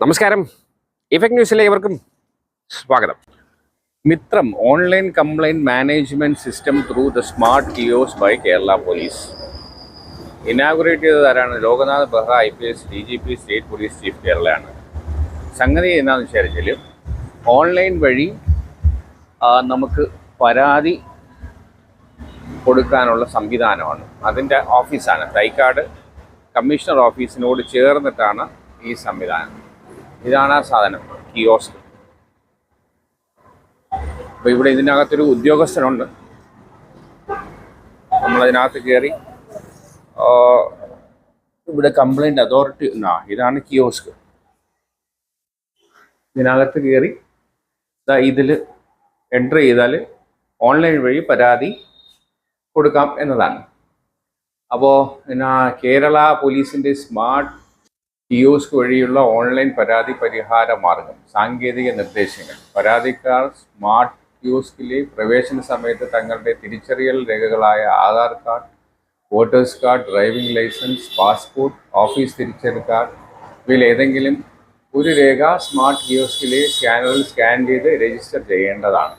നമസ്കാരം. ഇഫക്ട് ന്യൂസിലെ ഇവർക്കും സ്വാഗതം. Mithram online complaint management system through the smart kiosk by Kerala police. Inaugurate ചെയ്തത് ആരാണ്? Loknath Behera I P S D G P state police chief കേരളയാണ്. സംഗതി എന്താണെന്ന് വിചാരിച്ചാൽ online വഴി നമുക്ക് പരാതി കൊടുക്കാനുള്ള സംവിധാനമാണ്. അതിന്റെ ഓഫീസാണ്. തൈക്കാട് കമ്മീഷണർ ഓഫീസിനോട് ചേർന്നിട്ടാണ് ഈ സംവിധാനം. ഇതാണ് ആ സാധനം കിയോസ്ക് അപ്പോൾ ഇവിടെ ഇതിനകത്തൊരു ഉദ്യോഗസ്ഥനുണ്ട്. നമ്മളതിനകത്ത് കയറി ഇവിടെ കംപ്ലൈന്റ് അതോറിറ്റി ആ ഇതാണ് കിയോസ്ക് ഇതിനകത്ത് കയറി ഇതിൽ എന്റർ ചെയ്താൽ ഓൺലൈൻ വഴി പരാതി കൊടുക്കാം എന്നതാണ്. അപ്പോൾ പിന്നെ കേരള പോലീസിന്റെ സ്മാർട്ട് കിയോസ്ക് വഴിയുള്ള ഓൺലൈൻ പരാതി പരിഹാര മാർഗം സാങ്കേതിക നിർദ്ദേശങ്ങൾ. പരാതിക്കാർ സ്മാർട്ട് കിയോസ്കിലെ പ്രവേശന സമയത്ത് തങ്ങളുടെ തിരിച്ചറിയൽ രേഖകളായ Aadhaar card voters card driving licence passport office തിരിച്ചറിയൽ കാർഡ് ഇവയിൽ ഏതെങ്കിലും ഒരു രേഖ സ്മാർട്ട് കിയോസ്കിലെ സ്കാനറിൽ സ്കാൻ ചെയ്ത് രജിസ്റ്റർ ചെയ്യേണ്ടതാണ്.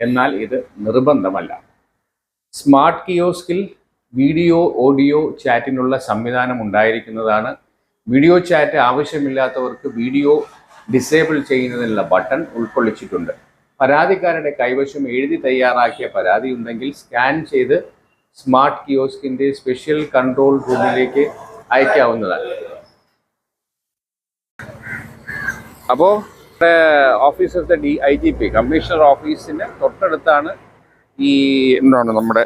എന്നാൽ ഇത് നിർബന്ധമല്ല. സ്മാർട്ട് കിയോസ്കിൽ വീഡിയോ ഓഡിയോ ചാറ്റിനുള്ള സംവിധാനം ഉണ്ടായിരിക്കുന്നതാണ് വീഡിയോ ചാറ്റ് ആവശ്യമില്ലാത്തവർക്ക് വീഡിയോ ഡിസേബിൾ ചെയ്യുന്നതിനുള്ള ബട്ടൺ ഉൾക്കൊള്ളിച്ചിട്ടുണ്ട്. പരാതിക്കാരുടെ കൈവശം എഴുതി തയ്യാറാക്കിയ പരാതി ഉണ്ടെങ്കിൽ സ്കാൻ ചെയ്ത് സ്മാർട്ട് കിയോസ്കിന്റെ സ്പെഷ്യൽ കൺട്രോൾ റൂമിലേക്ക് അയക്കാവുന്നതാണ്. അപ്പോൾ office of the D I G P commissioner ഓഫീസിന് തൊട്ടടുത്താണ് ഈ എന്താണ് നമ്മുടെ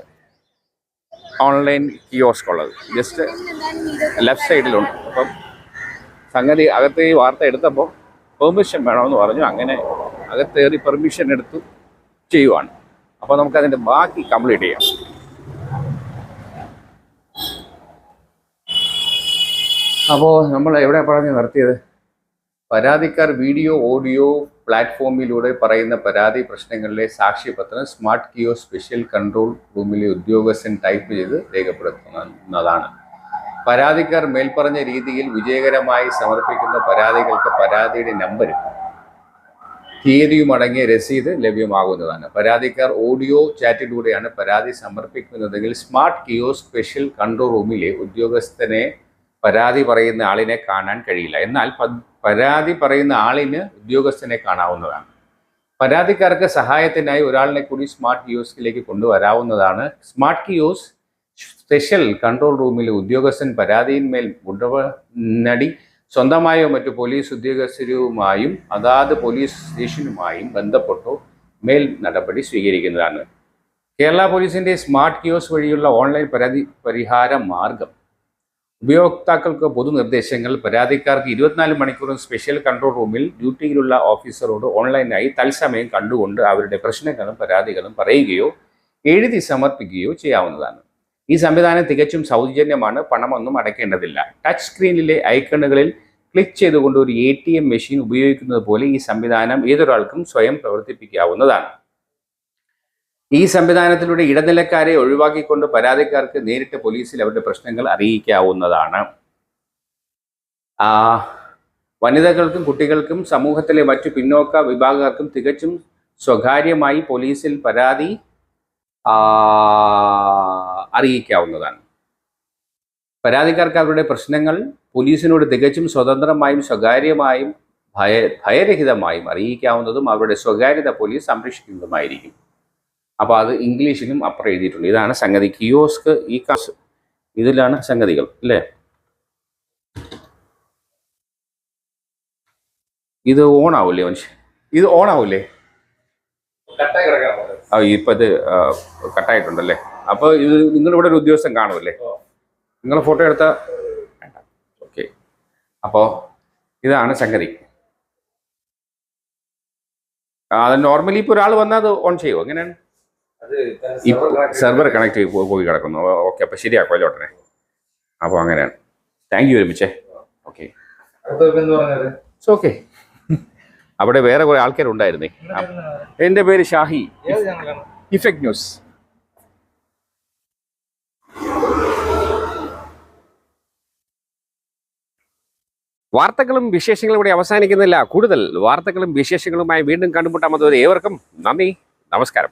ഓൺലൈൻ കിയോസ്ക് ഉള്ളത്. ജസ്റ്റ് ലെഫ്റ്റ് സൈഡിലുണ്ട് അപ്പം സംഗതി അകത്ത് ഈ വാർത്ത എടുത്തപ്പോൾ പെർമിഷൻ വേണമെന്ന് പറഞ്ഞു. അങ്ങനെ അകത്തേറി പെർമിഷൻ എടുത്തു ചെയ്യുവാണ്. അപ്പോൾ നമുക്കതിന്റെ ബാക്കി കംപ്ലീറ്റ് ചെയ്യാം. അപ്പോൾ നമ്മൾ എവിടെ പറഞ്ഞു നിർത്തിയത്? പരാതിക്കാർ വീഡിയോ ഓഡിയോ പ്ലാറ്റ്ഫോമിലൂടെ പറയുന്ന പരാതി പ്രശ്നങ്ങളിലെ സാക്ഷ്യപത്രം സ്മാർട്ട് കിയോ സ്പെഷ്യൽ കൺട്രോൾ റൂമിലെ ഉദ്യോഗസ്ഥൻ ടൈപ്പ് ചെയ്ത് രേഖപ്പെടുത്തുന്നതാണ്. പരാതിക്കാർ മേൽപ്പറഞ്ഞ രീതിയിൽ വിജയകരമായി സമർപ്പിക്കുന്ന പരാതികൾക്ക് പരാതിയുടെ നമ്പരും തീയതിയും അടങ്ങിയ രസീത് ലഭ്യമാകുന്നതാണ്. പരാതിക്കാർ ഓഡിയോ ചാറ്റിലൂടെയാണ് പരാതി സമർപ്പിക്കുന്നതെങ്കിൽ സ്മാർട്ട് കിയോ സ്പെഷ്യൽ കൺട്രോൾ റൂമിലെ ഉദ്യോഗസ്ഥനെ പരാതി പറയുന്ന ആളിനെ കാണാൻ കഴിയില്ല. എന്നാൽ പരാതി പറയുന്ന ആളിന് ഉദ്യോഗസ്ഥനെ കാണാവുന്നതാണ്. പരാതിക്കാർക്ക് സഹായത്തിനായി ഒരാളിനെ കൂടി സ്മാർട്ട് കിയോസ്കിലേക്ക് കൊണ്ടുവരാവുന്നതാണ്. സ്മാർട്ട് കിയോസ് സ്പെഷ്യൽ കൺട്രോൾ റൂമിലെ ഉദ്യോഗസ്ഥൻ പരാതിയിന്മേൽ ഉടനടി സ്വന്തമായോ മറ്റു പോലീസ് ഉദ്യോഗസ്ഥരുമായും അതാത് പോലീസ് സ്റ്റേഷനുമായും ബന്ധപ്പെട്ടോ മേൽ നടപടി സ്വീകരിക്കുന്നതാണ്. കേരള പോലീസിന്റെ സ്മാർട്ട് കിയോസ് വഴിയുള്ള ഓൺലൈൻ പരാതി പരിഹാര മാർഗം. ഉപയോക്താക്കൾക്ക് പൊതുനിർദ്ദേശങ്ങൾ പരാതിക്കാർക്ക് ഇരുപത്തിനാല് മണിക്കൂറും സ്പെഷ്യൽ കൺട്രോൾ റൂമിൽ ഡ്യൂട്ടിയിലുള്ള ഓഫീസറോട് ഓൺലൈനായി തത്സമയം കണ്ടുകൊണ്ട് അവരുടെ പ്രശ്നങ്ങളും പരാതികളും പറയുകയോ എഴുതി സമർപ്പിക്കുകയോ ചെയ്യാവുന്നതാണ്. ഈ സംവിധാനം തികച്ചും സൗജന്യമാണ്. പണമൊന്നും അടയ്ക്കേണ്ടതില്ല. ടച്ച് സ്ക്രീനിലെ ഐക്കണുകളിൽ ക്ലിക്ക് ചെയ്തുകൊണ്ട് ഒരു എ ടി എം മെഷീൻ ഉപയോഗിക്കുന്നത് പോലെ ഈ സംവിധാനം ഏതൊരാൾക്കും സ്വയം പ്രവർത്തിപ്പിക്കാവുന്നതാണ്. ഈ സംവിധാനത്തിലൂടെ ഇടനിലക്കാരെ ഒഴിവാക്കിക്കൊണ്ട് പരാതിക്കാർക്ക് നേരിട്ട് പോലീസിൽ അവരുടെ പ്രശ്നങ്ങൾ അറിയിക്കാവുന്നതാണ്. വനിതകൾക്കും കുട്ടികൾക്കും സമൂഹത്തിലെ മറ്റു പിന്നോക്ക വിഭാഗക്കാർക്കും തികച്ചും സ്വകാര്യമായി പോലീസിൽ പരാതി അറിയിക്കാവുന്നതാണ്. പരാതിക്കാർക്ക് അവരുടെ പ്രശ്നങ്ങൾ പോലീസിനോട് തികച്ചും സ്വതന്ത്രമായും സ്വകാര്യമായും ഭയ ഭയരഹിതമായും അറിയിക്കാവുന്നതും അവരുടെ സ്വകാര്യത പോലീസ് സംരക്ഷിക്കുന്നതുമായിരിക്കും. അപ്പോൾ അത് ഇംഗ്ലീഷിലും അപ്പുറം എഴുതിയിട്ടുണ്ട്. ഇതാണ് സംഗതി. കിയോസ്ക് ഈ കാസ് ഇതിലാണ് സംഗതികൾ അല്ലേ? ഇത് ഓൺ ആവൂലേ മനുഷ്യൻ ഇത് ഓൺ ആവൂലേ ആ ഇപ്പം ഇത് കട്ടായിട്ടുണ്ടല്ലേ? അപ്പോൾ ഇത് നിങ്ങളിവിടെ ഒരു ഉദ്യോഗസ്ഥൻ കാണുമല്ലേ? നിങ്ങൾ ഫോട്ടോ എടുത്ത? വേണ്ട. ഓക്കെ. അപ്പോൾ ഇതാണ് സംഗതി. അത് നോർമലി ഇപ്പോൾ ഒരാൾ വന്നാൽ അത് ഓൺ ചെയ്യുമോ എങ്ങനെയാണ്? സെർവർ കണക്ട് ചെയ്ത് പോയി കിടക്കുന്നു. ഓക്കെ. അപ്പോൾ ശരിയാക്കുമല്ലോ ഉടനെ അപ്പോൾ അങ്ങനെയാണ്. താങ്ക് യു ഒരുമിച്ചേ ഓക്കെ ഓക്കെ അവിടെ വേറെ കുറേ ആൾക്കാരുണ്ടായിരുന്നേ. എന്റെ പേര് ഷാഹി. Effect news. വാർത്തകളും വിശേഷങ്ങളും ഇവിടെ അവസാനിക്കുന്നില്ല. കൂടുതൽ വാർത്തകളും വിശേഷങ്ങളുമായി വീണ്ടും കണ്ടുമുട്ടാമത് ഏവർക്കും നന്ദി. നമസ്കാരം.